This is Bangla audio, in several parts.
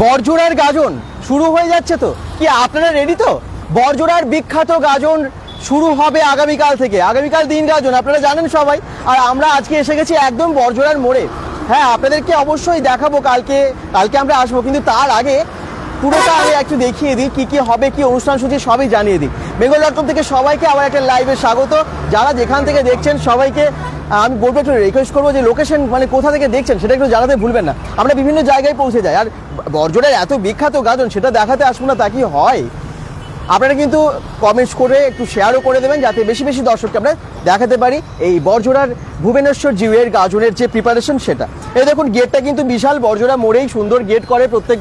বরজোড়ার গাজন শুরু হয়ে যাচ্ছে তো। কি, আপনারা রেডি তো? বরজোড়ার বিখ্যাত গাজন শুরু হবে আগামীকাল থেকে। আগামীকাল দিন গাজন, আপনারা জানেন সবাই। আর আমরা আজকে এসে গেছি একদম বরজোড়ার মোড়ে। হ্যাঁ আপনাদেরকে অবশ্যই দেখাবো কালকে কালকে আমরা আসব। কিন্তু তার আগে পুরোটা আমি একটু দেখিয়ে দিই, কি কি হবে, কি অনুষ্ঠান সূচি, সবই জানিয়ে দিই। বেঙ্গল ডট থেকে সবাইকে আবার একটা লাইভে স্বাগত। যারা যেখান থেকে দেখছেন, সবাইকে আমি বলব একটু রিকোয়েস্ট করব যে লোকেশন মানে কোথা থেকে দেখছেন, সেটা একটু জানাতে ভুলবেন না। আমরা বিভিন্ন জায়গায় পৌঁছে যাই। আর বর্জনের এত বিখ্যাত গাজন, সেটা দেখাতে আসব না, তা কি হয়? আপনারা কিন্তু কমেন্টস করে একটু শেয়ারও করে দেবেন যাতে বেশি বেশি দর্শককে আমরা দেখাতে পারি এই বরজোড়ার ভুবনেশ্বর জিউয়ের গাজনের যে প্রিপারেশন সেটা। এই দেখুন গেটটা কিন্তু বিশাল বরজোড়া, মোড়েই সুন্দর গেট করে প্রত্যেক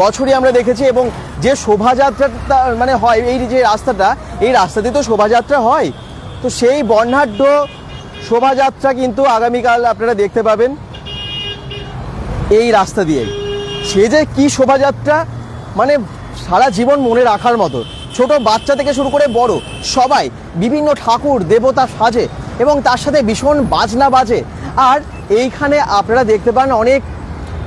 বছরই আমরা দেখেছি এবং যে শোভাযাত্রাটা মানে হয়, এই যে রাস্তাটা, এই রাস্তাতে তো শোভাযাত্রা হয়। তো সেই বর্ণাঢ্য শোভাযাত্রা কিন্তু আগামীকাল আপনারা দেখতে পাবেন এই রাস্তা দিয়েই। সে যে কি শোভাযাত্রা মানে সারা জীবন মনে রাখার মতো। ছোট বাচ্চা থেকে শুরু করে বড়, সবাই বিভিন্ন ঠাকুর, দেবতা সাজে এবং তার সাথে ভীষণ বাজনা বাজে। আর এইখানে আপনারা দেখতে পান অনেক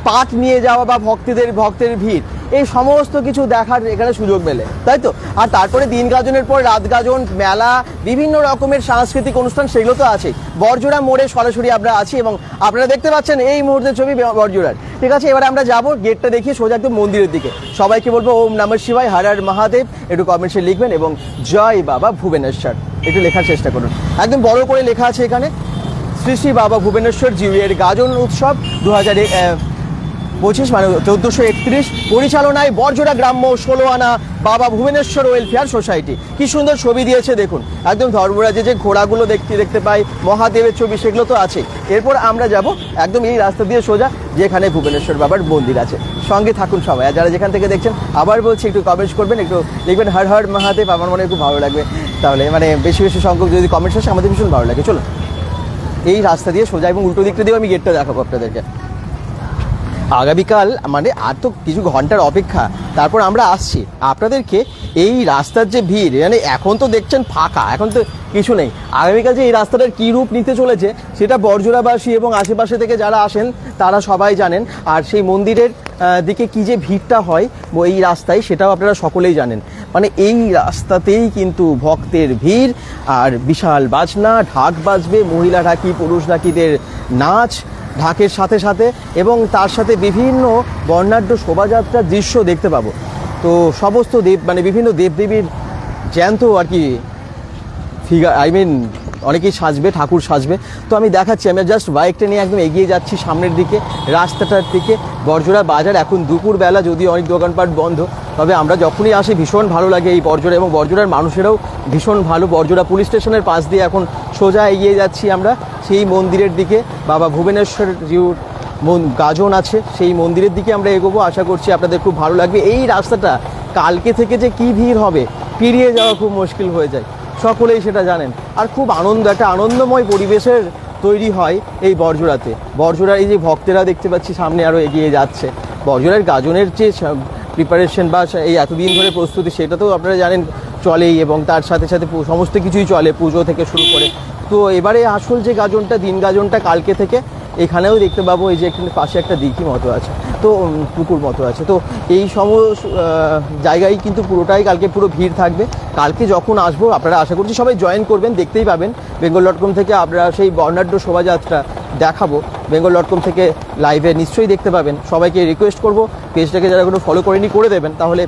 পাঠ নিয়ে যাওয়া বা ভক্তদের, ভক্তের ভিড়। এই সমস্ত কিছু দেখার এখানে সুযোগ মেলে, তাই তো? আর তারপরে দিন গাজনের পর রাত গাজন, মেলা, বিভিন্ন রকমের সাংস্কৃতিক অনুষ্ঠান সেগুলো তো আছে বরজোড়া মোড়ে সরাসরি আমরা আছি এবং আপনারা দেখতে পাচ্ছেন এই মুহূর্তে ছবি বরজোড়ার। ঠিক আছে, এবার আমরা যাব গেটটা দেখিয়ে সোজা একদম মন্দিরের দিকে। সবাইকে বলব ওম নমঃ শিবায়, হর হর মহাদেব। একটু কমেন্টসে লিখবেন এবং জয় বাবা ভুবনেশ্বর। একটু লেখার চেষ্টা করুন। একদম বড় করে লেখা আছে এখানে, শ্রী শ্রী বাবা ভুবনেশ্বর জিউয়ের গাজন উৎসব দু হাজার পঁচিশ মানে চোদ্দোশো একত্রিশ। পরিচালনায় বরজোড়া গ্রাম্য ষোলো আনা বাবা ভুবনেশ্বর ওয়েলফেয়ার সোসাইটি। কি সুন্দর ছবি দিয়েছে দেখুন। একদম ধর্মরাজে যে ঘোড়াগুলো দেখতে দেখতে পাই, মহাদেবের ছবি, সেগুলো তো আছে এরপর আমরা যাব একদম এই রাস্তা দিয়ে সোজা, যেখানে ভুবনেশ্বর বাবার মন্দির আছে। সঙ্গে থাকুন সবাই। আর যারা যেখান থেকে দেখছেন, আবার বলছি, একটু কমেন্টস করবেন, একটু লিখবেন হর হর মহাদেব, আমার মনে খুব ভালো লাগবে। তাহলে মানে বেশি বেশি সংখ্যক যদি কমেন্টস আসে, আমাদের ভীষণ ভালো লাগে। চলুন। এই রাস্তা দিয়ে সোজা এবং উল্টো দিকটা দিয়েও আমি গেটটা দেখাবো আপনাদেরকে। আগামীকাল মানে আর তো কিছু ঘণ্টার অপেক্ষা। তারপর আমরা আসছি। আপনাদেরকে এই রাস্তার যে ভিড় মানে এখন তো দেখছেন ফাঁকা, এখন তো কিছু নেই। আগামীকাল যে এই রাস্তাটার কী রূপ নিতে চলেছে, সেটা বরজোড়াবাসী এবং আশেপাশে থেকে যারা আসেন, তারা সবাই জানেন। আর সেই মন্দিরের দিকে কি যে ভিড়টা হয় এই রাস্তায়, সেটাও আপনারা সকলেই জানেন। মানে এই রাস্তাতেই কিন্তু ভক্তের ভিড়। আর বিশাল বাজনা, ঢাক বাজবে, মহিলা ঢাকি, পুরুষ ঢাকিদের নাচ। ঢাকের সাথে সাথে এবং তার সাথে বিভিন্ন বর্ণাঢ্য শোভাযাত্রার দৃশ্য দেখতে পাবো। তো সমস্ত দেব মানে বিভিন্ন দেবদেবীর জ্যান্ত আর কি ফিগার আই মিন অনেকেই সাজবে, ঠাকুর সাজবে। তো আমি দেখাচ্ছি, আমি জাস্ট বাইকটা নিয়ে একদম এগিয়ে যাচ্ছি সামনের দিকে, রাস্তাটার দিকে। বরজোড়া বাজার এখন দুপুরবেলা যদি অনেক দোকানপাট বন্ধ। তবে আমরা যখনই আসি, ভীষণ ভালো লাগে এই বরজোড়া এবং বরজোড়ার মানুষেরাও ভীষণ ভালো। বরজোড়া পুলিশ স্টেশনের পাশ দিয়ে এখন সোজা এগিয়ে যাচ্ছি আমরা। সেই মন্দিরের দিকে, বাবা ভুবনেশ্বর জিউর গাজন আছে, সেই মন্দিরের দিকে আমরা এগোবো। আশা করছি আপনাদের খুব ভালো লাগবে। এই রাস্তাটা কালকে থেকে যে কি ভিড় হবে, পেরিয়ে যাওয়া খুব মুশকিল হয়ে যায়। সকলেই সেটা জানেন। আর খুব আনন্দ, একটা আনন্দময় পরিবেশের তৈরি হয় এই বরজোড়াতে। বরজোড়ার এই যে ভক্তেরা দেখতে পাচ্ছি, সামনে আরও এগিয়ে যাচ্ছে। বরজোড়ার গাজনের যে প্রিপারেশন বা এই এতদিন ধরে প্রস্তুতি, সেটা তো আপনারা জানেন চলেই এবং তার সাথে সাথে সমস্ত কিছুই চলে, পুজো থেকে শুরু করে। তো এবারে আসল যে গাজনটা, দিন গাজনটা কালকে থেকে, এখানেও দেখতে পাবো এই যে এখানে পাশে একটা দিঘি মতো আছে, তো পুকুর মতো আছে, তো এই সমস্ত জায়গায় কিন্তু পুরোটাই কালকে পুরো ভিড় থাকবে, কালকে যখন আসব আপনারা আশা করছি সবাই জয়েন করবেন, দেখতেই পাবেন, বেঙ্গল ডট কম থেকে আপনারা সেই বর্ণাঢ্য শোভাযাত্রা দেখাবো, বেঙ্গল ডট কম থেকে লাইভে নিশ্চয়ই দেখতে পাবেন, সবাইকে রিকোয়েস্ট করব পেজটাকে যারা কোনো ফলো করেনি, করে দেবেন, তাহলে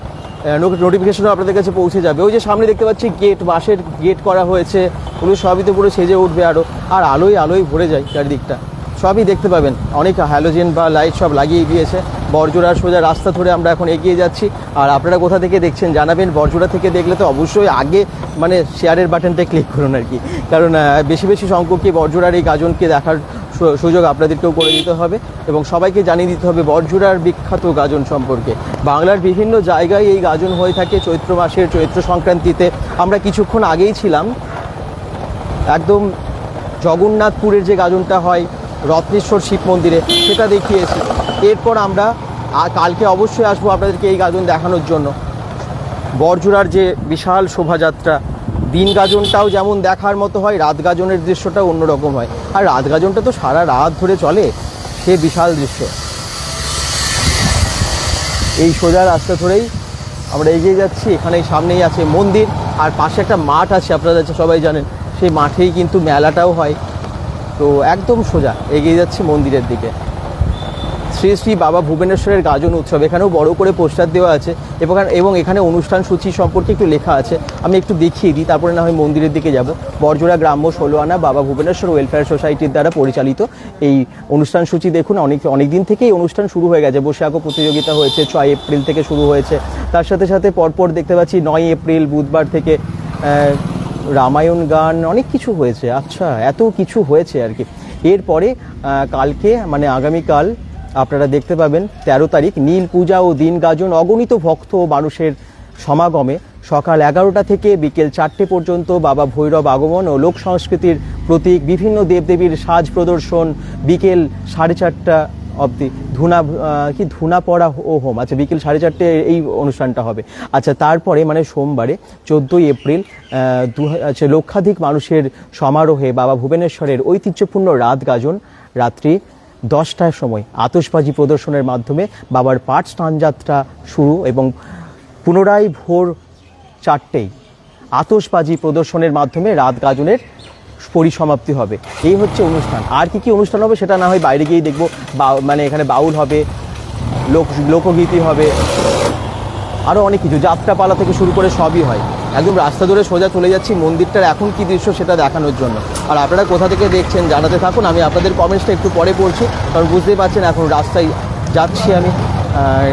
নোটিফিকেশনও আপনাদের কাছে পৌঁছে যাবে। ওই যে সামনে দেখতে পাচ্ছি গেট বাঁশের গেট করা হয়েছে। ওগুলো সবই তো পুরো সেজে উঠবে আরও আর আলোয় আলোয় ভরে যায় চারিদিকটা। সবই দেখতে পাবেন। অনেক হ্যালোজেন বা লাইট সব লাগিয়ে দিয়েছে। বরজোড়ার সোজা রাস্তা ধরে আমরা এখন এগিয়ে যাচ্ছি। আর আপনারা কোথা থেকে দেখছেন জানাবেন। বরজোড়া থেকে দেখলে তো অবশ্যই আগে মানে শেয়ারের বাটনটা ক্লিক করুন আর কি। কারণ বেশি বেশি সংখ্যককে বরজোড়ার এই গাজনকে দেখার সুযোগ আপনাদেরকেও করে দিতে হবে এবং সবাইকে জানিয়ে দিতে হবে বরজোড়ার বিখ্যাত গাজন সম্পর্কে। বাংলার বিভিন্ন জায়গায় এই গাজন হয়ে থাকে চৈত্র মাসের চৈত্র সংক্রান্তিতে। আমরা কিছুক্ষণ আগেই ছিলাম। একদম জগন্নাথপুরের যে গাজনটা হয়, রত্নেশ্বর শিব মন্দিরে, সেটা দেখিয়েছি এরপর আমরা কালকে অবশ্যই আসব আপনাদেরকে এই গাজন দেখানোর জন্য। বরজোড়ার যে বিশাল শোভাযাত্রা দিন গাজনটাও যেমন দেখার মতো হয়, রাত গাজনের দৃশ্যটাও অন্যরকম হয়। আর রাত গাজনটা তো সারা রাত ধরে চলে, সে বিশাল দৃশ্য। এই সোজা রাস্তা ধরেই আমরা এগিয়ে যাচ্ছি এখানে সামনেই আছে মন্দির, আর পাশে একটা মাঠ আছে, আপনারা সবাই জানেন। সেই মাঠেই কিন্তু মেলাটাও হয়। তো একদম সোজা, এগিয়ে যাচ্ছি মন্দিরের দিকে। শ্রী শ্রী বাবা ভুবনেশ্বরের গাজন উৎসব। এখানেও বড় করে পোস্টার দেওয়া আছে এবং এবং এখানে অনুষ্ঠান সূচি সম্পর্কে একটু লেখা আছে। আমি একটু দেখিয়ে দিই, তারপরে না হয় মন্দিরের দিকে যাব। বরজোড়া গ্রাম্য ষোলোয়ানা বাবা ভুবনেশ্বর ওয়েলফেয়ার সোসাইটির দ্বারা পরিচালিত এই অনুষ্ঠান সূচি দেখুন। অনেক অনেক দিন থেকেই অনুষ্ঠান শুরু হয়ে গেছে। বসে আঁকো প্রতিযোগিতা হয়েছে, ছয় এপ্রিল থেকে শুরু হয়েছে। তার সাথে সাথে পরপর দেখতে পাচ্ছি নয় এপ্রিল, বুধবার থেকে রামায়ণ গান, অনেক কিছু হয়েছে। আচ্ছা এত কিছু হয়েছে আর কি। এরপরে কালকে মানে আগামীকাল আপনারা দেখতে পাবেন তেরো তারিখ নীল পূজা ও দিন গাজন অগণিত ভক্ত ও মানুষের সমাগমে সকাল এগারোটা থেকে বিকেল চারটে পর্যন্ত বাবা ভৈরব আগমন ও লোক সংস্কৃতির প্রতীক বিভিন্ন দেবদেবীর সাজ প্রদর্শন বিকেল সাড়ে চারটা অবধি ধুনা কি ধুনা পড়া ও হোম। আচ্ছা বিকেল সাড়ে চারটে এই অনুষ্ঠানটা হবে। আচ্ছা তারপরে মানে সোমবারে চোদ্দোই এপ্রিল দু আচ্ছা লক্ষাধিক মানুষের সমারোহে বাবা ভুবনেশ্বরের ঐতিহ্যপূর্ণ রাত গাজন, রাত্রি দশটার সময় আতশবাজি প্রদর্শনের মাধ্যমে বাবার পাঠ স্নানযাত্রা শুরু এবং পুনরায় ভোর চারটেই আতশবাজি প্রদর্শনের মাধ্যমে রাত গাজনের পরিসমাপ্তি হবে। এই হচ্ছে অনুষ্ঠান। আর কি কি অনুষ্ঠান হবে সেটা না হয় বাইরে গিয়েই দেখব। মানে এখানে বাউল হবে, লোক, লোকগীতি হবে আরও অনেক কিছু। যাত্রাপালা থেকে শুরু করে সবই হয়। একদম রাস্তা ধরে সোজা চলে যাচ্ছি, মন্দিরটার এখন কি দৃশ্য সেটা দেখানোর জন্য। আর আপনারা কোথা থেকে দেখছেন জানাতে থাকুন, আমি আপনাদের কমেন্টসটা একটু পরে পড়ছি কারণ বুঝতেই পারছেন এখন রাস্তায় যাচ্ছি আমি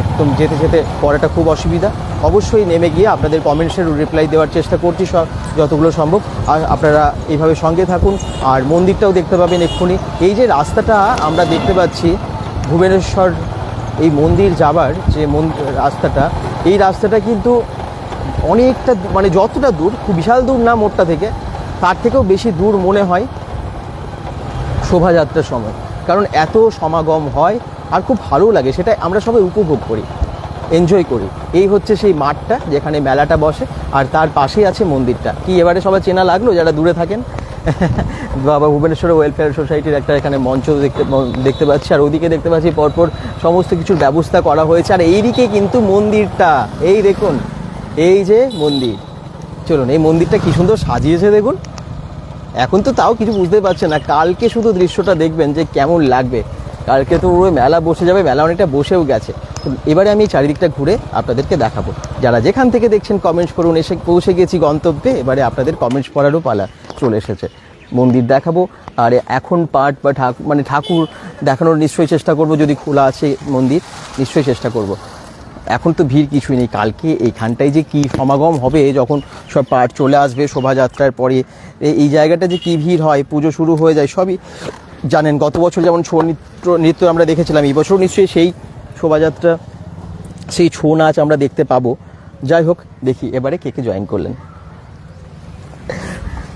একদম যেতে যেতে পড়াটা খুব অসুবিধা। অবশ্যই নেমে গিয়ে আপনাদের কমেন্টসের রিপ্লাই দেওয়ার চেষ্টা করছি সব যতগুলো সম্ভব। আর আপনারা এইভাবে সঙ্গে থাকুন, আর মন্দিরটাও দেখতে পাবেন এক্ষুনি। এই যে রাস্তাটা আমরা দেখতে পাচ্ছি, ভুবনেশ্বর এই মন্দির যাবার যে রাস্তাটা, এই রাস্তাটা কিন্তু অনেকটা মানে যতটা দূর, খুব বিশাল দূর না মোড়টা থেকে, তার থেকেও বেশি দূর মনে হয় শোভাযাত্রার সময়। কারণ এত সমাগম হয় আর খুব ভালো লাগে, সেটা আমরা সবাই উপভোগ করি এনজয় করি। এই হচ্ছে সেই মাঠটা যেখানে মেলাটা বসে, আর তার পাশেই আছে মন্দিরটা। কি এবারে সবাই চেনা লাগল যারা দূরে থাকেন? বাবা ভুবনেশ্বর ওয়েলফেয়ার সোসাইটির একটা এখানে মঞ্চ দেখতে দেখতে পাচ্ছি, আর ওদিকে দেখতে পাচ্ছি পরপর সমস্ত কিছুর ব্যবস্থা করা হয়েছে। আর এইদিকে কিন্তু মন্দিরটা, এই দেখুন। এই যে মন্দির। চলুন, এই মন্দিরটা কি সুন্দর সাজিয়েছে দেখুন। এখন তো তাও কিছু বুঝতে পারছে না। কালকে শুধু দৃশ্যটা দেখবেন যে কেমন লাগবে। কালকে তো পুরো মেলা বসে যাবে, মেলা অনেকটা বসেও গেছে। তো এবারে আমি চারিদিকটা ঘুরে আপনাদেরকে দেখাবো। যারা যেখান থেকে দেখছেন কমেন্টস করুন। এসে পৌঁছে গেছি গন্তব্যে। এবারে আপনাদের কমেন্টস পড়ারও পালা চলে এসেছে। মন্দির দেখাবো। আর এখন পাঠ বা ঠাকুর মানে ঠাকুর দেখানোর নিশ্চয়ই চেষ্টা করব। যদি খোলা আছে মন্দির, নিশ্চয়ই চেষ্টা করব। এখন তো ভিড় কিছুই নেই। কালকে এইখানটায় যে কি সমাগম হবে, যখন সব পার্ট চলে আসবে, শোভাযাত্রার পরে এই জায়গাটা যে কি ভিড় হয়, পুজো শুরু হয়ে যায়, সবই জানেন, গত বছর যেমন ছৌ নৃত্য নৃত্য আমরা দেখেছিলাম, এই বছর নিশ্চয়ই সেই শোভাযাত্রা, সেই ছৌ নাচ আমরা দেখতে পাবো। যাই হোক, দেখি, এবারে কে কে জয়েন করলেন।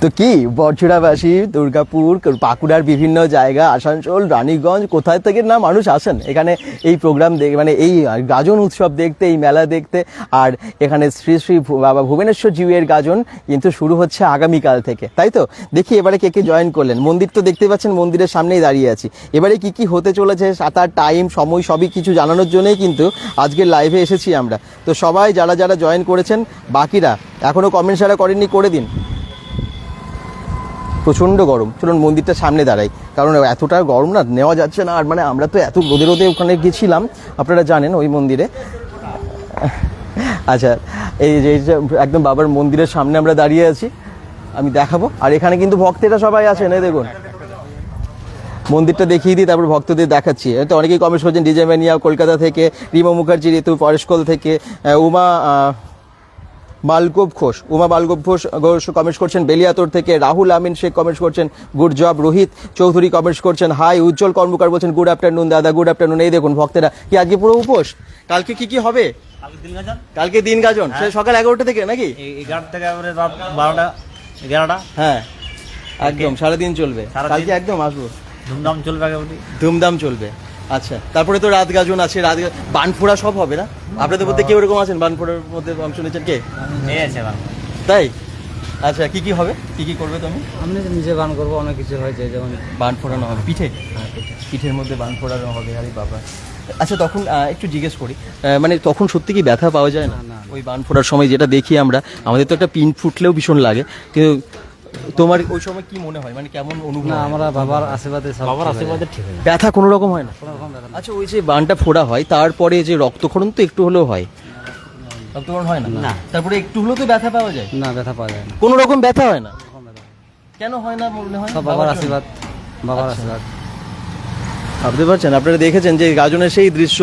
তো কি বরছড়াবাসী দুর্গাপুর, বাঁকুড়ার বিভিন্ন জায়গা, আসানসোল, রানীগঞ্জ, কোথায় থেকে না মানুষ আসেন? এখানে এই প্রোগ্রাম দেখ মানে এই গাজন উৎসব দেখতে, এই মেলা দেখতে, আর এখানে শ্রী শ্রী বাবা ভুবনেশ্বর জিউয়ের গাজন কিন্তু শুরু হচ্ছে আগামীকাল থেকে, তাই তো? দেখি এবারে কে কে জয়েন করলেন। মন্দির তো দেখতে পাচ্ছেন, মন্দিরের সামনেই দাঁড়িয়ে আছি। এবারে কি কি হতে চলেছে তার টাইম সময় সবই কিছু জানানোর জন্যই কিন্তু আজকের লাইভে এসেছি আমরা। তো সবাই যারা যারা জয়েন করেছেন, বাকিরা এখনও কমেন্ট যারা করেননি, করে দিন। প্রচণ্ড গরম। চলুন মন্দিরটা সামনে দাঁড়াই। কারণ এতটা গরম না, নেওয়া যাচ্ছে না। আর মানে আমরা তো এত রোদে রোদে ওখানে গেছিলাম। আপনারা জানেন ওই মন্দিরে। আচ্ছা এই যে একদম বাবার মন্দিরের সামনে আমরা দাঁড়িয়ে আছি। আমি দেখাবো। আর এখানে কিন্তু ভক্তেরা সবাই আছেন, এই দেখুন। মন্দিরটা দেখিয়ে দিই, তারপর ভক্তদের দেখাচ্ছি। তো অনেকেই কমেন্ট করছেন, ডিজে কলকাতা থেকে, রিমা মুখার্জি, ঋতু পরেশকল থেকে উমা আহ, বালগোপ ঘোষ। উমা বালগোপ ঘোষ ঘোষ কমেন্টস করছেন বেলিয়াতোর থেকে রাহুল আমিন শেখ কমেন্টস করছেন good job Rohit Chowdhury comments করছেন হাই উজ্জ্বল কর্মকার বলছেন গুড আফটারনুন দাদা গুড আফটারনুন এই দেখুন ভক্তেরা। কি আজকে পুরো উপোস? কালকে কি কি হবে? কালকে দিন গাজন। গাজন? সে সকাল এগারোটা থেকে নাকি? এই এগারো থেকে রাত বারোটা এগারোটা। হ্যাঁ একদম সারাদিন চলবে। কালকে একদম আসব। ধুমধাম চলবে ধুমধাম চলবে। আচ্ছা তারপরে তো রাত গাজন আছে রাত গা- বানফোড়া সব হবে না? আপনাদের মধ্যে কেউ এরকম আছেন? বানফোড়ার মধ্যে অংশ নিয়েছেন কে? তাই? আচ্ছা কি কি হবে? কি কি করবে তুমি? আমি নিজে গান করব অনেক কিছু হয়েছে যেমন বান ফোড়ানো হবে পিঠে? পিঠের মধ্যে বান ফোড়ানো হবে আরে বাবা। আচ্ছা তখন একটু জিজ্ঞেস করি। মানে তখন সত্যি কি ব্যথা পাওয়া যায় না? ওই বান ফোটার সময় যেটা দেখি আমরা আমাদের তো একটা পিন ফুটলেও ভীষণ লাগে কিন্তু তোমার ওই সময় কি মনে হয়? মানে কেমন অনুভব না আমরা বাবার আশীর্বাদে সব বাবার আশীর্বাদে ঠিক হয়ে ব্যথা কোনো রকম হয় না? কোনো রকম ব্যথা। আচ্ছা ওই যে বানটা ফোড়া হয় তারপরে যে রক্তক্ষরণ তো একটু হলেও হয়। রক্তক্ষরণ হয় না? না। তারপরে একটু হলেও তো ব্যথা পাওয়া যায়? না ব্যথা পাওয়া যায় না। কোনো রকম ব্যথা হয় না? কোনো রকম ব্যথা হয় না। কেন হয় না মনে হয়? সব বাবার আশীর্বাদ বাবার আশীর্বাদ। ভাবতে পারছেন? আপনারা দেখেছেন যে গাজনের সেই দৃশ্য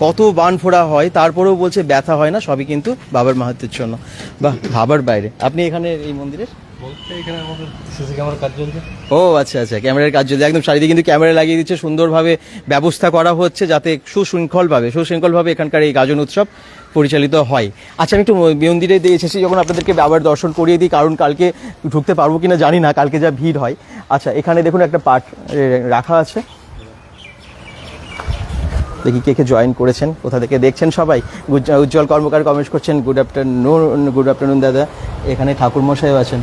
কত বান ফোড়া হয় তারপরেও বলছে ব্যথা হয় না সবই কিন্তু বাবার মাহাত্মের জন্য। বাহ ভাবার বাইরে। আপনি এখানে এই মন্দিরের? ও আচ্ছা আচ্ছা ক্যামেরার কাজ যদি একদম চারিদিকে কিন্তু ক্যামেরা লাগিয়ে দিচ্ছে সুন্দরভাবে ব্যবস্থা করা হচ্ছে যাতে সুশৃঙ্খলভাবে সুশৃঙ্খলভাবে এখানকার এই গাজন উৎসব পরিচালিত হয়। আচ্ছা আমি একটু মন্দিরে দিয়ে এসেছি যখন আপনাদেরকে আবার দর্শন করিয়ে দিই কারণ কালকে ঢুকতে পারব কিনা জানি না কালকে যা ভিড় হয়। আচ্ছা এখানে দেখুন একটা এ, রাখা আছে। দেখি কে কে জয়েন করেছেন কোথা থেকে দেখছেন সবাই? উজ্জ্বল কর্মকার কমেন্ট করছেন গুড আফটারনুন গুড আফটারনুন দাদা। এখানে ঠাকুরমশাইও আছেন।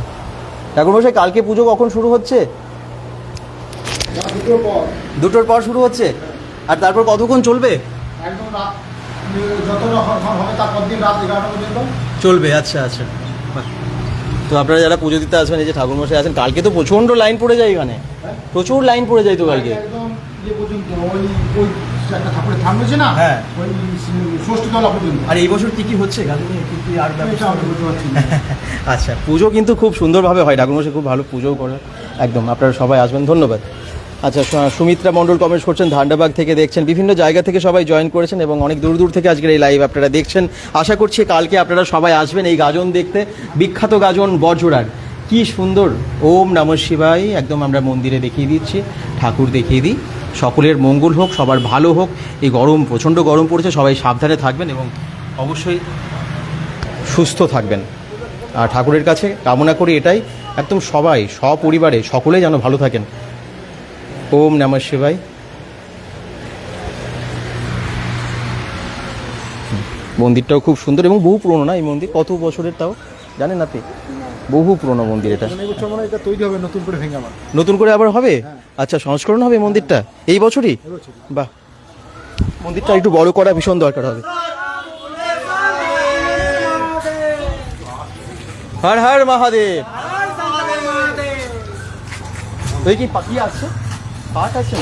ঠাকুরমশাই কালকে পুজো কখন শুরু হচ্ছে? দুটোর পর। শুরু হচ্ছে? আর তারপর কতক্ষণ চলবে? একদম রাত যতটা হ- হ- হবে তারপর দিন রাত এগারোটা পর্যন্ত। চলবে আচ্ছা আচ্ছা। তো আপনারা যারা পুজো দিতে আসবেন এই যে ঠাকুরমশাই আছেন কালকে তো প্রচণ্ড লাইন পড়ে যায় এখানে। প্রচুর লাইন পড়ে যায় তো কালকে। একদম পর্যন্ত ওই ওই একটা ঠাকুরের থান রয়েছে না হ্যাঁ। ওই ষষ্ঠী তলা পর্যন্ত। আর এই বছর কি কি হচ্ছে? গাজনে কি কি আর আচ্ছা পুজো কিন্তু খুব সুন্দরভাবে হয়। ঠাকুরমশাই খুব ভালো পুজোও করে একদম আপনারা সবাই আসবেন। ধন্যবাদ। আচ্ছা সুমিত্রা মণ্ডল কমেন্ট করছেন ধান্ডাবাগ থেকে দেখছেন। বিভিন্ন জায়গা থেকে সবাই জয়েন করেছেন এবং অনেক দূর দূর থেকে আজকের এই লাইভ আপনারা দেখছেন। আশা করছি কালকে আপনারা সবাই আসবেন এই গাজন দেখতে। বিখ্যাত গাজন বজোড়ার কি সুন্দর। ওম নম শিবাই একদম আমরা মন্দিরে দেখিয়ে দিচ্ছি। ঠাকুর দেখিয়ে দিই। সকলের মঙ্গল হোক, সবার ভালো হোক। এই গরম, প্রচণ্ড গরম পড়েছে, সবাই সাবধানে থাকবেন এবং অবশ্যই সুস্থ থাকবেন। আর ঠাকুরের কাছে কামনা করি এটাই, একদম সবাই, সপরিবারে সকলেই যেন ভালো থাকেন। ওম নমঃ শিবাই মন্দিরটাও খুব সুন্দর এবং বহু পুরনো না এই মন্দির? কত বছরের তাও? জানেন আপনি? বহু পুরনো মন্দির এটা। মনে হয় এটা তৈরি হবে নতুন করে ভেঙে আমার নতুন করে আবার হবে? আচ্ছা সংস্করণ হবে মন্দিরটা? এই বছরই? বাহ। মন্দিরটা একটু বড় করা ভীষণ দরকার হবে। হর হর মহাদেব। ওই কি পাখি আছে? পাট আছে।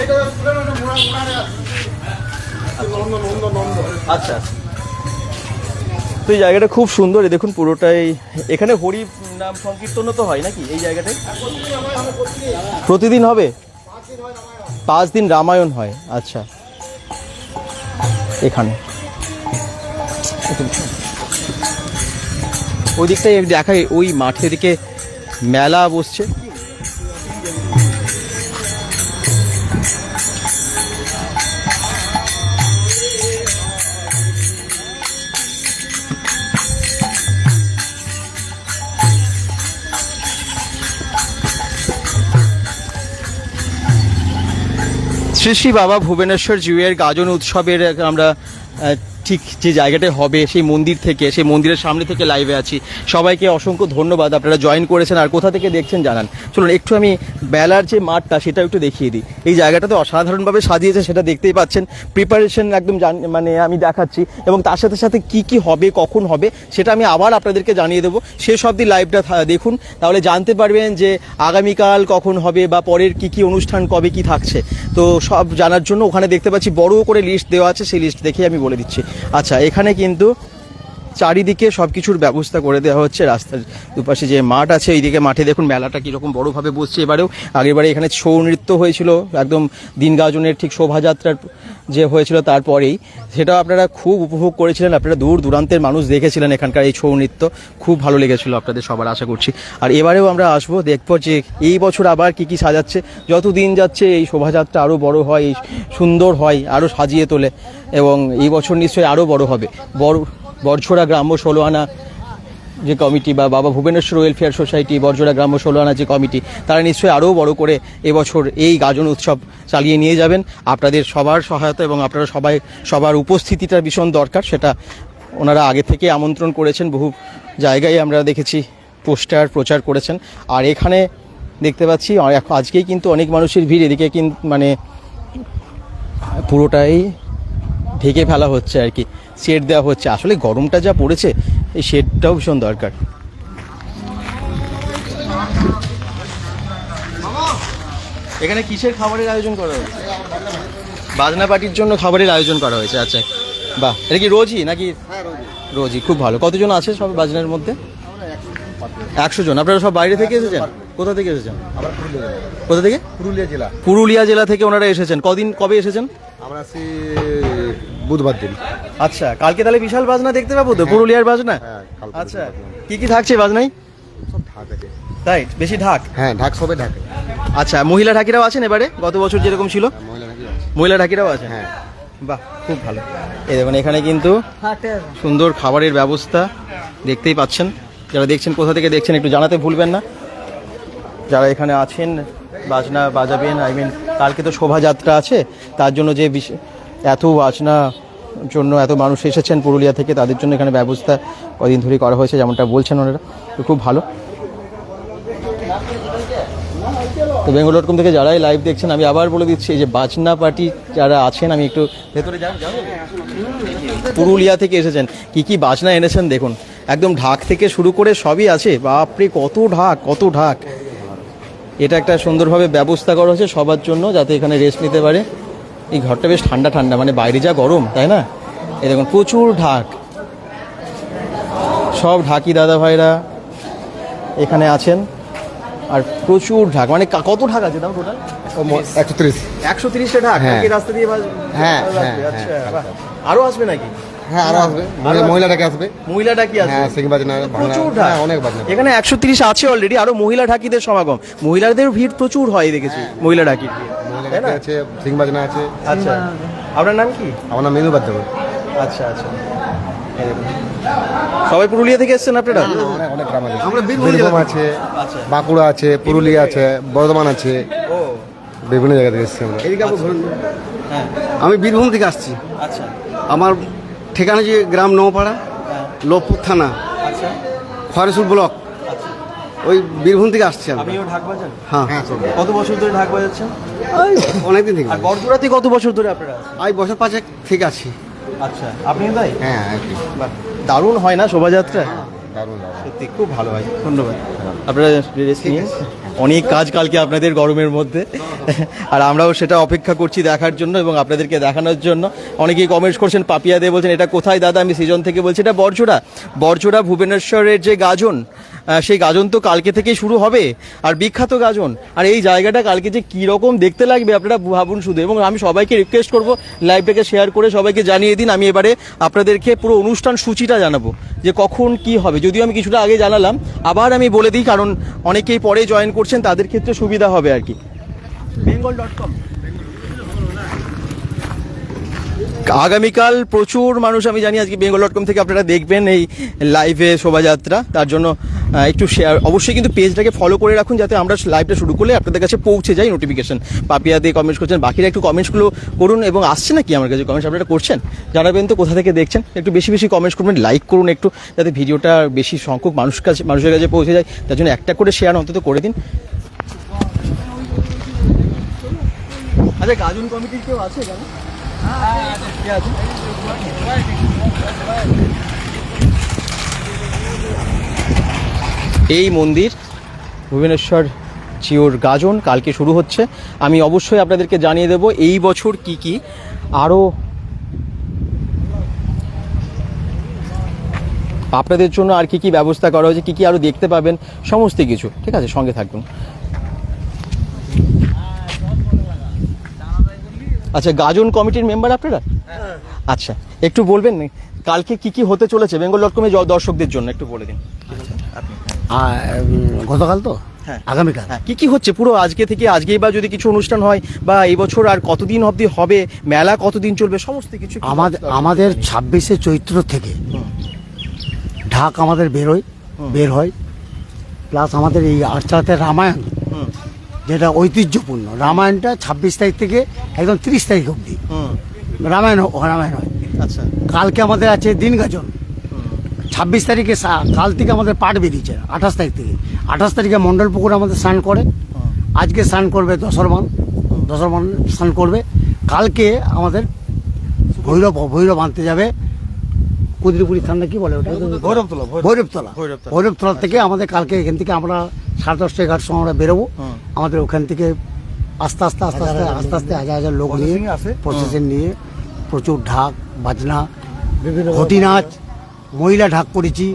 আচ্ছা। তো এই জায়গাটা খুব সুন্দর দেখুন পুরোটাই। এখানে হরি নাম সংকীর্তনও তো হয় নাকি এই জায়গাটায় প্রতিদিন হবে? পাঁচ দিন রামায়ণ হয় আচ্ছা। এখানে। ওই দিকটাই দেখাই, ওই মাঠের দিকে মেলা বসছে। শ্রী শ্রী বাবা ভুবনেশ্বর জিউয়ের গাজন উৎসবের আমরা ঠিক যে জায়গাটায় হবে, সেই মন্দির থেকে, সেই মন্দিরের সামনে থেকে লাইভে আছি। সবাইকে অসংখ্য ধন্যবাদ, আপনারা জয়েন করেছেন আর কোথা থেকে দেখছেন জানান। চলুন, একটু আমি বেলার যে মাঠটা সেটা একটু দেখিয়ে দিই। এই জায়গাটাতে অসাধারণভাবে সাজিয়েছে, সেটা দেখতেই পাচ্ছেন। প্রিপারেশন একদম মানে আমি দেখাচ্ছি। এবং তার সাথে সাথে কি কি হবে, কখন হবে, সেটা আমি আবার আপনাদেরকে জানিয়ে দেবো। শেষ অবধি লাইভটা থা- দেখুন। তাহলে জানতে পারবেন যে আগামীকাল কখন হবে বা পরের কি কি অনুষ্ঠান, কবে কি থাকছে। তো সব জানার জন্য ওখানে দেখতে পাচ্ছি বড় করে লিস্ট দেওয়া আছে, সেই লিস্ট দেখে আমি বলে দিচ্ছি। আচ্ছা এখানে কিন্তু চারিদিকে সব কিছুর ব্যবস্থা করে দেওয়া হচ্ছে। রাস্তার দুপাশে যে মাঠ আছে, এইদিকে মাঠে দেখুন মেলাটা কীরকম বড়োভাবে বসছে। এবারেও আগেরবারে এখানে ছৌ নৃত্য হয়েছিল, একদম দিন গাজনের ঠিক শোভাযাত্রার যে হয়েছিল তারপরেই। সেটাও আপনারা খুব উপভোগ করেছিলেন, আপনারা দূর দূরান্তের মানুষ দেখেছিলেন এখানকার এই ছৌ নৃত্য। খুব ভালো লেগেছিল আপনাদের সবার আশা করছি। আর এবারেও আমরা আসব, দেখব যে এই বছর আবার কি কি সাজাচ্ছে। যত দিন যাচ্ছে এই শোভাযাত্রা আরও বড় হয়, সুন্দর হয় আরও সাজিয়ে তোলে। এবং এই বছর নিশ্চয়ই আরও বড় হবে। বড় বরছড়া গ্রাম্য ষোলোয়ানা যে কমিটি বা বাবা ভুবনেশ্বর ওয়েলফেয়ার সোসাইটি বরজোড়া গ্রাম্য ষোলোয়ানা যে কমিটি, তারা নিশ্চয়ই আরও বড় করে এবছর এই গাজন উৎসব চালিয়ে নিয়ে যাবেন। আপনাদের সবার সহায়তা এবং আপনারা সবাই সবার উপস্থিতিটা ভীষণ দরকার, সেটা ওনারা আগে থেকে আমন্ত্রণ করেছেন, বহু জায়গায় আমরা দেখেছি পোস্টার প্রচার করেছেন। আর এখানে দেখতে পাচ্ছি আজকেই কিন্তু অনেক মানুষের ভিড়, এদিকে কিন্তু মানে পুরোটাই ঢেকে ফেলা হচ্ছে আর কি শেড দেওয়া হচ্ছে। আসলে গরমটা যা পড়েছে এই শেডটাও ভীষণ দরকার। এখানে কিসের খাবারের আয়োজন করা হয়েছে? বাজনা পার্টির জন্য খাবারের আয়োজন করা হয়েছে আচ্ছা। বাহ এটা কি রোজই নাকি? রোজই। খুব ভালো। কতজন আছে সব বাজনার মধ্যে? একশো জন। আপনারা সব বাইরে থেকে এসেছেন? কোথা থেকে এসেছেন? কোথা থেকে? পুরুলিয়া জেলা। পুরুলিয়া জেলা থেকে ওনারা এসেছেন। কদিন কবে এসেছেন? আমরা বুধবার দিন। আচ্ছা কালকে তাহলে বিশাল বাজনা দেখতে পাবো তো? পুরুলিয়ার বাজনা? হ্যাঁ, আচ্ছা। কি কি থাকছে বাজনাই সব ঢাক আছে। তাই? বেশি ঢাক? হ্যাঁ ঢাক সবে ঢাক। আচ্ছা মহিলা ঢাকিরাও আছেন এবারে? গত বছর যেরকম ছিল? মহিলা আছে। মহিলা ঢাকিরাও আছে? হ্যাঁ। বাহ খুব ভালো। এই দেখুন এখানে কিন্তু সুন্দর খাবারের ব্যবস্থা দেখতেই পাচ্ছেন। যারা দেখছেন কোথা থেকে দেখছেন একটু জানাতে ভুলবেন না। যারা এখানে আছেন বাজনা বাজাবেন আই মিন কালকে তো শোভাযাত্রা আছে তার জন্য যে এত বাজনা জন্য এত মানুষ এসেছেন পুরুলিয়া থেকে, তাদের জন্য এখানে ব্যবস্থা কদিন ধরেই করা হয়েছে, যেমনটা বলছেন ওনারা। তো খুব ভালো। তো বেঙ্গল ডট কম থেকে যারাই লাইভ দেখছেন, আমি আবার বলে দিচ্ছি, এই যে বাজনা পার্টি যারা আছেন, আমি একটু ভেতরে পুরুলিয়া থেকে এসেছেন। কি কি বাজনা এনেছেন দেখুন। একদম ঢাক থেকে শুরু করে সবই আছে। বাপরে, কত ঢাক কত ঢাক। এটা একটা সুন্দরভাবে ব্যবস্থা করা হয়েছে সবার জন্য, যাতে এখানে রেস্ট নিতে পারে। এই ঘরটা বেশ ঠান্ডা ঠান্ডা মানে বাইরে যা গরম তাই না এই দেখুন প্রচুর ঢাক সব ঢাকি দাদা ভাইরা এখানে আছেন আর প্রচুর ঢাক মানে কত ঢাক আছে দাম টোটাল একশো তিরিশ একশো তিরিশটা ঢাক হ্যাঁ। রাস্তা দিয়ে হ্যাঁ? হ্যাঁ, আচ্ছা হ্যাঁ, বাহ। আরও আসবে নাকি হ্যাঁ আরও আসবে। মহিলা- আসবে। মহিলা ঢাকি আছে হ্যাঁ সিং বাজনা প্রচুর হ্যাঁ অনেক বাজনা। এখানে একশো তিরিশ আছে অলরেডি আরও মহিলা ঢাকিদের সমাগম। মহিলাদের ভিড় প্রচুর হয় দেখেছি মহিলা ঢাকি মহিলা আছে সিং বাজনা আছে। আচ্ছা। আপনার নাম কি? আমার নাম মেনু আচ্ছা আচ্ছা। সবাই পুরুলিয়া থেকে এসেছেন আপনারা? অনেক অনেক গ্রাম আছে বীরভূম আছে আচ্ছা। বাঁকুড়া আছে পুরুলিয়া আছে বর্ধমান আছে। বিভিন্ন জায়গা থেকে এসেছি আমরা। হ্যাঁ। আমি বীরভূম থেকে আসছি। আচ্ছা। আমার ঠিকানা যে গ্রাম নওপাড়া হ্যাঁ লোকপুর থানা আচ্ছা। খয়রসুল ব্লক। আচ্ছা। ওই বীরভূম থেকে আসছি আমি হ্যাঁ। হ্যাঁ কত বছর ধরে ঢাক বাজাচ্ছেন? অনেকদিন থেকে। বরদুরাতে কত বছর ধরে আপনারা? আমি বছর পাঁচেক থেকে আছি। আচ্ছা আপনি তাই? হ্যাঁ বাহ, দারুণ হয় না শোভাযাত্রা? দারুণ দারুণ। সত্যি খুব ভালো হয়। ধন্যবাদ। আপনারা রেস্ট নিন অনেক কাজ কালকে আপনাদের গরমের মধ্যে। আর আমরাও সেটা অপেক্ষা করছি দেখার জন্য এবং আপনাদেরকে দেখানোর জন্য। অনেকেই কমেন্টস করছেন, পাপিয়া দে বলছেন, এটা কোথায় দাদা? আমি সিজন থেকে বলছি, এটা বরজোড়া বরজোড়া ভুবনেশ্বরের যে গাজন সেই গাজন তো কালকে থেকেই শুরু হবে। আর বিখ্যাত গাজন। আর এই জায়গাটা কালকে যে কী রকম দেখতে লাগবে আপনারা ভাবুন শুধু। এবং আমি সবাইকে রিকোয়েস্ট করব লাইভটাকে শেয়ার করে সবাইকে জানিয়ে দিন। আমি এবারে আপনাদেরকে পুরো অনুষ্ঠান সূচিটা জানাব। যে কখন কি হবে। যদিও আমি কিছুটা আগে জানালাম। আবার আমি বলে দিই, কারণ অনেকেই পরে জয়েন করছেন, তাদের ক্ষেত্রে সুবিধা হবে আর কি। বেঙ্গল ডট কম আগামীকাল প্রচুর মানুষ, আমি জানি আজকে বেঙ্গল ডট কম থেকে আপনারা দেখবেন এই লাইভে শোভাযাত্রা। তার জন্য একটু শেয়ার অবশ্যই কিন্তু পেজটাকে ফলো করে রাখুন যাতে আমরা লাইভটা শুরু করলে আপনাদের কাছে পৌঁছে যায় নোটিফিকেশন পাপিয়া দিয়ে কমেন্টস করছেন, বাকিরা একটু কমেন্টসগুলো করুন এবং আসছে নাকি আমার কাছে কমেন্টস আপনারা করছেন? জানাবেন তো, কোথা থেকে দেখছেন? একটু বেশি বেশি কমেন্টস করবেন লাইক করুন একটু, যাতে ভিডিওটা বেশি সংখ্যক মানুষ কাছে, মানুষের কাছে পৌঁছে যায়। তার জন্য একটা করে শেয়ার অন্তত করে দিন। আচ্ছা গাজন কমিটির কেউ আছে? এই মন্দির ভুবনেশ্বর চিওর গাজন কালকে শুরু হচ্ছে। আমি অবশ্যই আপনাদেরকে জানিয়ে দেব এই বছর কি কি আরও আপনাদের জন্য আর কি কি ব্যবস্থা করা হয়েছে, কি কি আরও দেখতে পাবেন, সমস্ত কিছু। ঠিক আছে, সঙ্গে থাকবেন আচ্ছা গাজন কমিটির মেম্বার আপনারা? আচ্ছা একটু বলবেন কালকে কি কি হতে চলেছে বেঙ্গল ডট কমে দর্শকদের জন্য একটু বলে দিন। আর, গতকাল তো? হ্যাঁ। আগামীকাল? হ্যাঁ কি কি হচ্ছে? পুরো আজকে থেকে আজকেই বা যদি কিছু অনুষ্ঠান হয় বা এই বছর আর কতদিন অবধি হবে মেলা কতদিন চলবে সমস্ত কিছু আমাদের আমাদের ছাব্বিশে চৈত্র থেকে ঢাক আমাদের বেরোয় বের হয়। প্লাস আমাদের এই আটচালাতে রামায়ণ। যেটা ঐতিহ্যপূর্ণ। রামায়ণটা ছাব্বিশ তারিখ থেকে একদম তিরিশ তারিখ অবধি। রামায়ণ রামায়ণ হয়। আচ্ছা। কালকে আমাদের আছে দিন গাজন। ছাব্বিশ তারিখে কাল থেকে আমাদের পাট বেরিয়েছে আঠাশ তারিখ থেকে। আঠাশ তারিখে মণ্ডল পুকুর আমাদের স্নান করে। আজকে স্নান করবে দশরমান দশরমান স্নান করবে। কালকে আমাদের ভৈরব ভৈরব আনতে যাবে। কুদরিপুরি থানা কি বলে ওটা? ভৈরবতলা, ভৈরব- ভৈরবতলা। ভৈরবতলা। ভৈরবতলা থেকে আমাদের কালকে এখান থেকে আমরা সাড়ে দশটা এগারোটার সময় আমরা বেরোবো। আমাদের ওখান থেকে আস্তে আস্তে আস্তে আস্তে আস্তে আস্তে হাজার হাজার লোক নিয়ে প্রসেসিং নিয়ে প্রচুর ঢাক বাজনা ঘটি নাচ মহিলা ঢাক করেছি।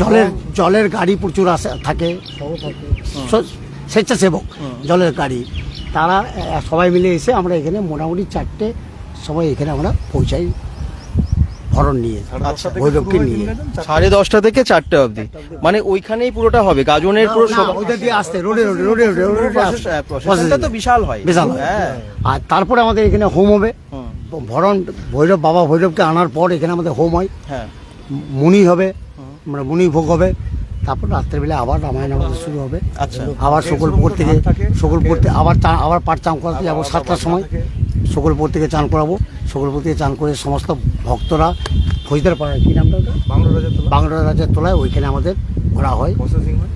জলের জলের গাড়ি প্রচুর আসে থাকে। স্বেচ্ছাসেবক জলের গাড়ি। তারা সবাই মিলে এসে আমরা এখানে মোটামুটি চারটে সবাই এখানে আমরা পৌঁছাই। ভরণ নিয়ে ভৈরবকে নিয়ে। সাড়ে দশটা থেকে চারটে অবধি। মানে ওইখানেই পুরোটা হবে গাজনের পুরো ওইটা দিয়ে আসতে রোডে রোডে রোডে রোডে রোডে প্রসেস- হ্যাঁ, তো বিশাল হয়। বিশাল হয়। আর তারপরে আমাদের এখানে হোম হবে। ভরণ ভৈরব বাবা ভৈরবকে আনার পর এখানে আমাদের হোম হয়। হ্যাঁ। মুনি হবে মানে মুনি ভোগ হবে। তারপর রাত্রেবেলা আবার রামায়ণ আমাদের শুরু হবে। আচ্ছা। আবার সকলপুর থেকে সকলপুর থেকে আবার আবার পাট চান করাতে যাব সাতটার সময়। সকলপুর থেকে চান করাবো। সকলপুর থেকে চান করে সমস্ত ভক্তরা ফৌজদার পাড়ায় কী নামটা ওটা বাংলা রাজার তোলায়। ওইখানে আমাদের ঘোরা হয়।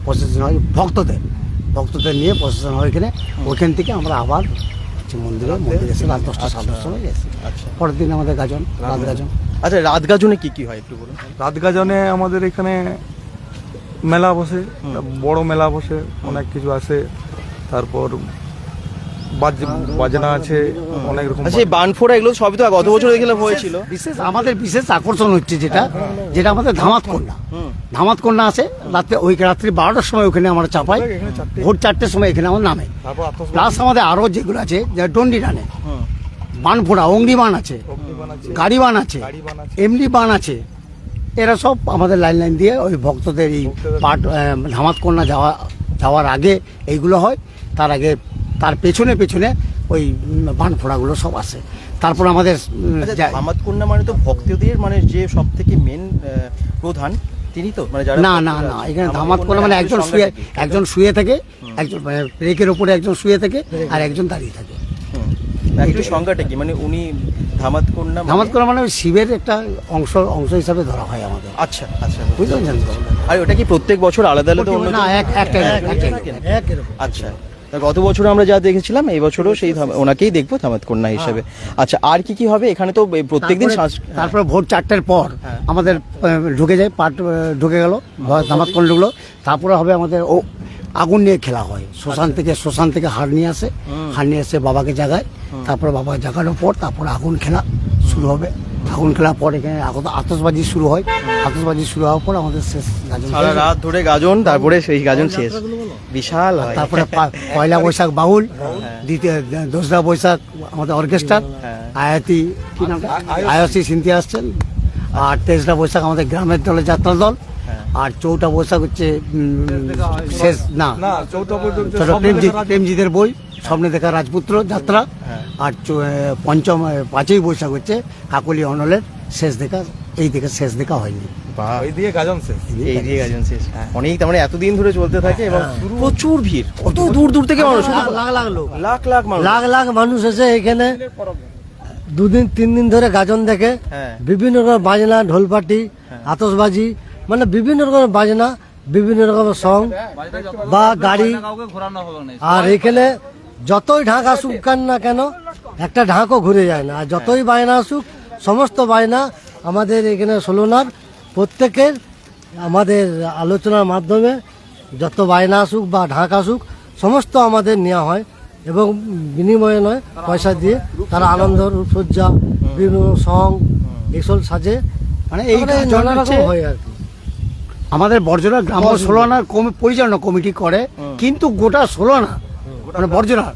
প্রসেসন হয়? ভক্তদের ভক্তদের নিয়ে প্রসেসন হয় এখানে ওইখান থেকে আমরা আবার মন্দিরে মন্দিরে এসে রাত দশটা সাড়ে দশটার সময় এসে। আচ্ছা। পরের দিন আমাদের গাজন রাত গাজন। আচ্ছা রাত গাজনে কী কী হয় একটু বলুন। রাত গাজনে আমাদের এখানে মেলা বসে বড় মেলা বসে অনেক কিছু আছে। তারপর বাজনা আছে অনেক রকম আচ্ছা বানফোড়া এগুলো সবই তো গত বছর দেখলাম হয়েছিল। বিশেষ আমাদের বিশেষ আকর্ষণ হচ্ছে যেটা যেটা আমাদের ধামাত কন্যা। হুম। ধামাত কন্যা আছে রাত্রে ওই রাত্রি বারোটার সময় ওখানে আমরা চাপাই ভোর চারটের সময় এখানে আমার নামে প্লাস আমাদের আরও যেগুলো আছে যে ডন্ডি টানে হুম বান ফোড়া অগ্নি বান আছে বান আছে। এমনি বান আছে। এরা সব আমাদের লাইন লাইন দিয়ে ওই ভক্তদের এই পাট ধামাত কন্যা যাওয়া যাওয়ার আগে এইগুলো হয়। তার আগে তার পেছনে পেছনে ওই উম, বান ফোড়াগুলো সব আসে। তারপর আমাদের উম, আচ্ছা কন্যা মানে তো ভক্তদের মানে যে সব থেকে মেন প্রধান তিনি তো? মানে না না না এখানে ধামাত করে মানে একজন শুয়ে একজন শুয়ে থাকে একজন মানে ব্রেকের উপরে একজন শুয়ে থাকে আর একজন দাঁড়িয়ে থাকে। সংজ্ঞাটা কি? মানে উনি ধামাত কন্যা মানে- ধামাত করা মানে শিবের একটা অংশ অংশ হিসাবে ধরা হয় আমাদের। আচ্ছা আচ্ছা বুঝতে পারছেন আর ওটা কি প্রত্যেক বছর আলাদা আলাদা না এক একটা আচ্ছা। গত বছর আমরা যা দেখেছিলাম এই বছরও সেই ওনাকেই দেখব ধামাত কন্যা হিসেবে। আচ্ছা আর কি কি হবে? এখানে তো প্রত্যেকদিন তারপরে ভোর চারটের পর আমাদের ঢুকে যায় পাট ঢুকে গেল ধামাত করে ঢুকলো। তারপরে হবে আমাদের ও আগুন নিয়ে খেলা হয়। শ্মশান থেকে শ্মশান থেকে হাড় নিয়ে আসে। হাড় নিয়ে এসে বাবাকে জাগায়। তারপরে বাবা জাগানোর পর তারপরে আগুন খেলা শুরু হবে। আগুন খেলার পর এখানে আতশবাজি শুরু হয়। আতশবাজি শুরু হওয়ার পর আমাদের শেষ গাজন সারা রাত ধরে গাজন তারপরে সেই গাজন শেষ। বিশাল হয়। তারপরে পয়লা বৈশাখ বাউল দ্বিতীয় দোসরা বৈশাখ আমাদের অর্কেস্ট্রা আয়াতি কি নামটা আয়াসি সিনতে আসছেন। আর তেসরা বৈশাখ আমাদের গ্রামের দলের যাত্রা দল। আর চৌঠা বৈশাখ হচ্ছে শেষ না না চৌথা প্রেমজিৎ প্রেমজিতের বই। স্বপ্নে দেখা রাজপুত্র যাত্রা আর পঞ্চম পাঁচই বৈশাখ হচ্ছে কাকলি অনলের শেষ দেখা এই দেখা শেষ দেখা হয়নি। বাহ দিয়ে গাজন শেষ। এই দিয়ে গাজন শেষ। অনেক তার মানে এতদিন ধরে চলতে থাকে এবং প্রচুর ভিড়। কত দূর দূর থেকে মানুষ লাখ লাখ লোক। লাখ লাখ মানুষ। লাখ লাখ মানুষ এসে এখানে দুদিন তিন দিন ধরে গাজন দেখে হ্যাঁ। বিভিন্ন রকম বাজনা ঢোলপাটি আতসবাজি মানে বিভিন্ন রকমের বাজনা বিভিন্ন রকমের সং বা গাড়ি। আর এখানে যতই ঢাক আসুক কান না কেন একটা ঢাকও ঘুরে যায় না। আর যতই বায়না আসুক সমস্ত বায়না আমাদের এখানে সোলোনার প্রত্যেকের আমাদের আলোচনার মাধ্যমে যত বায়না আসুক বা ঢাক আসুক সমস্ত আমাদের নেওয়া হয় এবং বিনিময়ে নয় পয়সা দিয়ে তারা আনন্দ রূপসজ্জা বিভিন্ন সং এসব সাজে। মানে এই নানা রকম হয় আর কি। আমাদের বর্জনা গ্রাম ষোলনার পরিচালনা কমিটি করে কিন্তু গোটা ষোলনা মানে বর্জনা।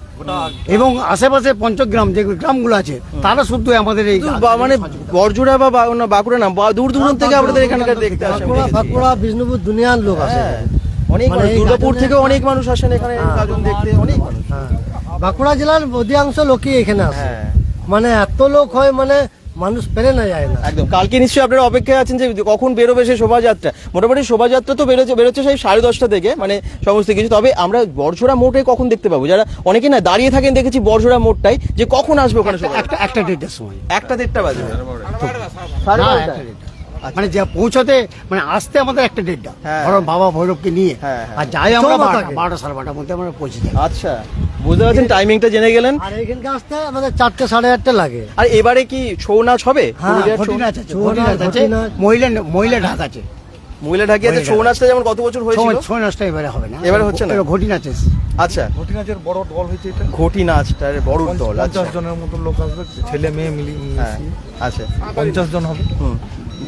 এবং আশেপাশে পঞ্চগ্রাম যে গ্রামগুলো আছে তারা শুধু আমাদের এই বা- মানে বরজোড়া বা বাঁকুড়া না বা- দূর দূরান্ত থেকে আপনাদের এখানকার দেখতে আসে বাঁকুড়া বিষ্ণুপুর দুনিয়ার লোক আছে। হ্যাঁ, অনেক মানে মানুষ, দুর্গাপুর থেকে অনেক মানুষ আসেন এখানে গাজন দেখতে অনেক হ্যাঁ। বাঁকুড়া জেলার অধিকাংশ লোকই এখানে আসে। হ্যাঁ। মানে এত লোক হয় মানে মানুষ পেরে না যায় না। একদম। কালকে নিশ্চয়ই আপনারা অপেক্ষায় আছেন যে কখন বেরোবে সেই শোভাযাত্রা। মোটামুটি শোভাযাত্রা তো বেরোচ্ছে বেরোচ্ছে সেই সাড়ে দশটা থেকে মানে সমস্ত কিছু। তবে আমরা বর্ষরা মোটে কখন দেখতে পাবো? যারা অনেকে না দাঁড়িয়ে থাকেন দেখেছি বর্ষরা মোড়টাই যে কখন আসবে ওখানে একটা একটা ডেটের সময়। একটা দেড়টা বাজে। সাড়ে বারোটা? মানে যা পৌঁছাতে মানে আসতে আমাদের একটা দেড়টা। হ্যাঁ। বাবা ভৈরবকে নিয়ে। হ্যাঁ, হ্যাঁ। আর যাই আমরা। বারোটা সাড়ে বারোটার মধ্যে আমরা পৌঁছে যাই। আচ্ছা। বুঝতে পারছেন? টাইমিংটা জেনে গেলেন? আর এখানকে আসতে আমাদের চারটে সাড়ে আটটা লাগে। আর এবারে কি ছৌ নাচ হবে? পুরুলিয়ার ছৌ- নাচ আছে ছৌ নাচ, আছে? মহিলা মহিলা ঢাক আছে। মহিলা ঢাকি আছে। ছৌ নাচটা যেমন কত বছর হয়েছিল? ছৌ- ছৌ নাচটা এবারে হবে না। এবারে হচ্ছে না? ঘটি নাচ আচ্ছা। ঘটি নাচের বড় দল হয়েছে এটা? ঘটি নাচটার বড় দল আচ্ছা। পঞ্চাশ জনের মতো লোক আসবে ছেলে মেয়ে মিলিয়ে হ্যাঁ আচ্ছা। পঞ্চাশ জন হবে।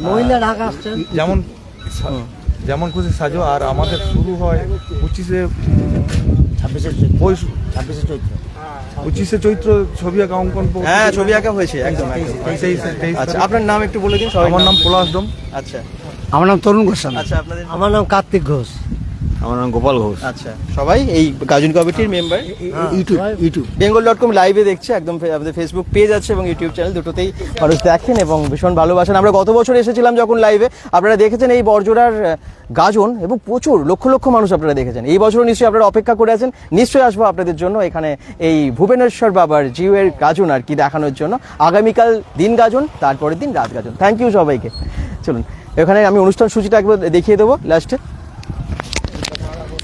মহিলা ঢাকা আসছেন যেমন যেমন খুশি সাজো আর আমাদের শুরু হয় পঁচিশে ছাব্বিশে ছাব্বিশে চৈত্র। পঁচিশে চৈত্র ছবি আঁকা অঙ্কন হ্যাঁ ছবি আঁকা হয়েছে একদম আচ্ছা আপনার নাম একটু বলে দিন আমার নাম পলাশ ডোম আচ্ছা। আমার নাম তরুণ ঘোষণ আচ্ছা আপনাদের আমার নাম কার্তিক ঘোষ। আমার নাম গোপাল ঘোষ। আচ্ছা সবাই এই গাজন কমিটির member YouTube YouTube Bengal dot com লাইভে দেখছে একদম আমাদের ফেসবুক পেজ আছে এবং ইউটিউব চ্যানেল দুটোতেই মানুষ দেখেন এবং ভীষণ ভালোবাসেন। আমরা গত বছর এসেছিলাম যখন লাইভে আপনারা দেখেছেন এই বর্জরার আহ, গাজন এবং প্রচুর লক্ষ লক্ষ মানুষ আপনারা দেখেছেন। এই বছরও নিশ্চয়ই আপনারা অপেক্ষা করে আছেন নিশ্চয়ই আসব আপনাদের জন্য এখানে এই ভুবনেশ্বর বাবার জিউয়ের গাজন আর কি দেখানোর জন্য। আগামীকাল দিন গাজন তারপরের দিন রাত গাজন। থ্যাংক ইউ সবাইকে। চলুন এখানে আমি অনুষ্ঠান সূচিটা একবার দেখিয়ে দেবো লাস্টে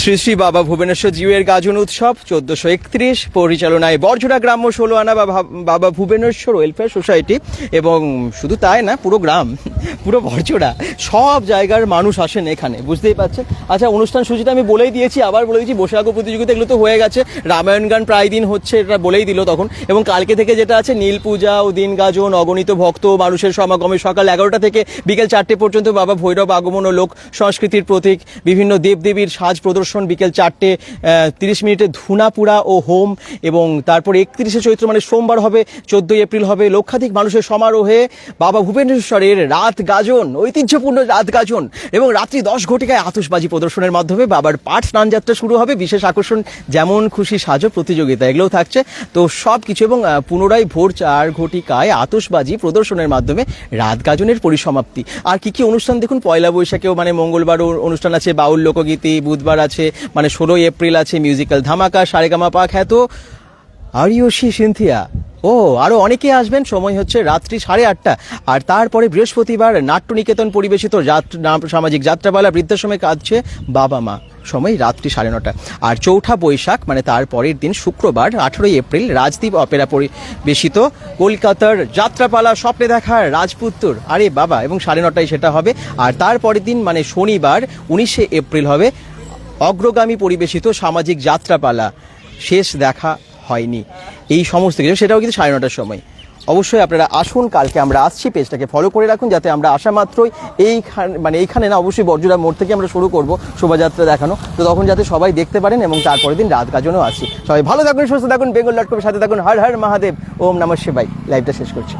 শ্রী শ্রী বাবা ভুবনেশ্বর জিউয়ের গাজন উৎসব, চোদ্দশো একত্রিশ, পরিচালনায় বরজোড়া গ্রাম্য ষোলো আনা বাবা ভুবনেশ্বর ওয়েলফেয়ার সোসাইটি এবং শুধু তাই না, পুরো গ্রাম, পুরো বরজোড়া সব জায়গার মানুষ আসেন এখানে, বুঝতেই পারছেন? আচ্ছা অনুষ্ঠান সূচিটা আমি বলেই দিয়েছি, আবার বলে দিয়েছি আঁকো প্রতিযোগিতা এগুলো তো হয়ে গেছে, রামায়ণ গান প্রায় দিন হচ্ছে, এটা বলেই দিল তখন, এবং কালকে থেকে যেটা আছে, নীল পূজা ও দিন গাজন, অগণিত ভক্ত মানুষের সমাগমে সকাল এগারোটা থেকে বিকেল চারটে পর্যন্ত বাবা ভৈরব আগমন ও লোক সংস্কৃতির প্রতীক, বিভিন্ন দেবদেবীর সাজ প্রদর্শন বিকেল চারটে তিরিশ মিনিটে ধুনাপুরা ও হোম এবং তারপর একত্রিশে চৈত্র মানে সোমবার হবে, চোদ্দই এপ্রিল হবে লক্ষাধিক মানুষের সমারোহে বাবা ভুবনেশ্বরের রাত গাজন, ঐতিহ্যপূর্ণ রাত গাজন এবং রাত্রি দশ ঘটিকায় আতশবাজি প্রদর্শনের মাধ্যমে বাবার পাঠ স্নান যাত্রা শুরু হবে, বিশেষ আকর্ষণ, যেমন খুশি সাজো প্রতিযোগিতা, এগুলোও থাকছে। তো সব কিছু এবং পুনরায় ভোর চার ঘটিকায় আতশবাজি প্রদর্শনের মাধ্যমে রাত গাজনের পরিসমাপ্তি। আর কি কি অনুষ্ঠান দেখুন? পয়লা বৈশাখেও মানে মঙ্গলবারও অনুষ্ঠান আছে, বাউল লোকগীতি, বুধবার আছে মানে ষোলোই এপ্রিল আছে মিউজিক্যাল ধামাকা, সারেগামা পা খ্যাত আরিয়সী সিনথিয়া ও আরও অনেকে আসবেন, সময় হচ্ছে রাত্রি সাড়ে আটটা। আর তারপরে বৃহস্পতিবার নাট্যনিকেতন পরিবেশিত সামাজিক যাত্রাপালা বৃদ্ধাশ্রমে কাঁদছে বাবা মা। সময় রাত্রি সাড়ে নটা। আর চৌঠা বৈশাখ মানে তার পরের দিন শুক্রবার, আঠেরোই এপ্রিল রাজদ্বীপ অপেরা পরিবেশিত কলকাতার যাত্রাপালা স্বপ্নে দেখা রাজপুত্তর আরে বাবা, এবং সাড়ে নটায় সেটা হবে। আর তারপরের দিন মানে শনিবার, উনিশে এপ্রিল হবে অগ্রগামী পরিবেশিত সামাজিক যাত্রাপালা। শেষ দেখা হয়নি। এই সমস্ত কিছু, সেটাও কিন্তু সাড়ে নটার সময়। অবশ্যই আপনারা আসুন, কালকে আমরা আসছি, পেজটাকে ফলো করে রাখুন, যাতে আমরা আসা মাত্রই এইখানে মানে এইখানে না, অবশ্যই বর্জুরা মোড় থেকে আমরা শুরু করব শোভাযাত্রা দেখানো। তো তখন যাতে সবাই দেখতে পারেন এবং তারপরের দিন রাত গাজনও আসি সবাই ভালো থাকুন, সুস্থ থাকুন, বেঙ্গল ডট কমের সাথে থাকুন। হর হর মহাদেব। ওম নমঃ শিবাই লাইভটা শেষ করছি।